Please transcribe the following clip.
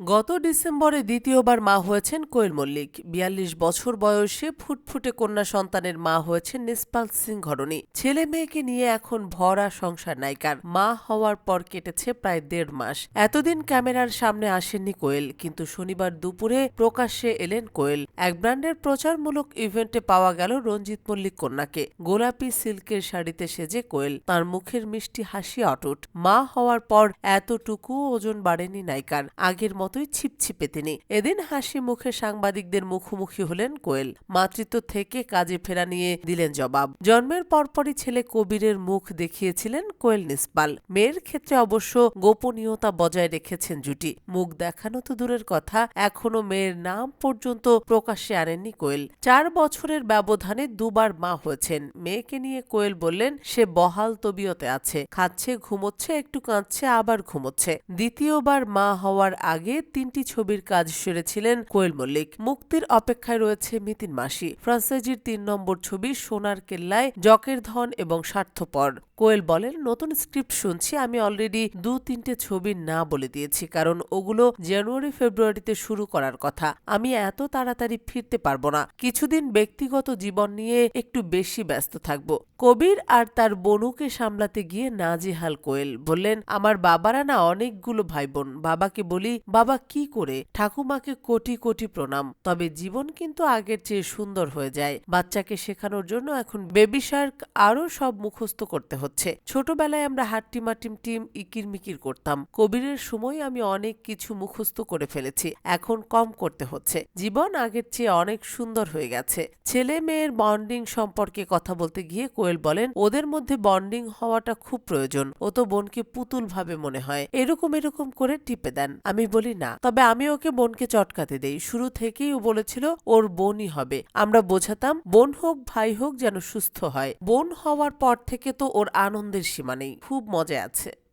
গত ডিসেম্বরে দ্বিতীয়বার মা হয়েছেন কোয়েল মল্লিক। বিয়াল্লিশ বছর বয়সে ফুটফুটে কন্যা সন্তানের মা হয়েছেন নিসপাল সিং ঘরণী। ছেলে মেয়েকে নিয়ে এখন ভরা সংসার নায়িকার। মা হওয়ার পর কেটেছে প্রায় দেড় মাস। এতদিন ক্যামেরার সামনে আসেননি কোয়েল, কিন্তু শনিবার দুপুরে প্রকাশ্যে এলেন কোয়েল। এক ব্র্যান্ডের প্রচারমূলক ইভেন্টে পাওয়া গেল রঞ্জিত মল্লিক কন্যাকে। গোলাপি সিল্কের শাড়িতে সেজে কোয়েল। তার মুখের মিষ্টি হাসি অটুট। মা হওয়ার পর এতটুকু ওজন বাড়েনি নায়িকার। আগের মতোই ছিপছিপে তিনি। এদিন হাসি মুখে সাংবাদিকদের মুখোমুখি হলেন কোয়েল। মাতৃত্ব থেকে কাজে ফেরা নিয়ে দিলেন জবাব। জন্মের পরপরই ছেলে কবিরের মুখ দেখিয়েছিলেন কোয়েল নিসপাল। মেয়ের ক্ষেত্রে অবশ্য গোপনীয়তা বজায় রেখেছেন জুটি। মুখ দেখানো তো দূরের কথা, এখনও মেয়ের নাম পর্যন্ত প্রকাশ্যে আনেননি কোয়েল। চার বছরের ব্যবধানে দুবার মা হয়েছেন। মেয়েকে নিয়ে কোয়েল বললেন, সে বহাল তবিয়তে আছে। খাচ্ছে, ঘুমোচ্ছে, একটু কাঁদছে, আবার ঘুমোচ্ছে। দ্বিতীয়বার মা হওয়ার আগে তিনটি ছবির কাজ সেরেছিলেন কোয়েল মল্লিক। মুক্তির অপেক্ষায় রয়েছে মিতিন মাসি। ফ্রান্সাইজির তিন নম্বর ছবি সোনার কেল্লায় জকের ধন এবং স্বার্থপর। কোয়েল বলেন, নতুন স্ক্রিপ্ট শুনছি, আমি অলরেডি দু তিনটে ছবি না বলে দিয়েছি, কারণ ওগুলো জানুয়ারি ফেব্রুয়ারিতে শুরু করার কথা। আমি এত তাড়াতাড়ি ফিরতে পারব না। কিছুদিন ব্যক্তিগত জীবন নিয়ে একটু বেশি ব্যস্ত থাকব। কবির আর তার বনুকে সামলাতে গিয়ে নাজেহাল কোয়েল বললেন, আমার বাবারা না অনেকগুলো ভাই বোন বাবাকে বলি, বাবা, কি করে? ঠাকুমাকে কোটি কোটি প্রণাম। তবে জীবন কিন্তু আগের চেয়ে সুন্দর হয়ে যায়। বাচ্চাকে শেখানোর জন্য এখন বেবি শার্ক আরও সব মুখস্থ করতে হচ্ছে। ছোটবেলায় আমরা হাট্টিমাটিম টিম ইকির মিকির করতাম। কবিরের সময় আমি অনেক কিছু মুখস্থ করে ফেলেছি। এখন কম করতে হচ্ছে। জীবন আগের চেয়ে অনেক সুন্দর হয়ে গেছে। ছেলে মেয়ের বন্ডিং সম্পর্কে কথা বলতে গিয়ে কোয়েল বলেন, ওদের মধ্যে বন্ডিং হওয়াটা খুব প্রয়োজন। ও তো বোনকে পুতুল ভাবে মনে হয়। এরকম এরকম করে টিপে দেন। আমি বলি, না। তবে আমি ওকে বোনকে চটকাতে দেই। শুরু থেকেই ও বলেছিল, ওর বোনই হবে। আমরা বোঝাতাম, বোন হোক, ভাই হোক, যেন সুস্থ হয়। বোন হওয়ার পর থেকে তো ওর আনন্দের সীমা নেই। খুব মজা আছে।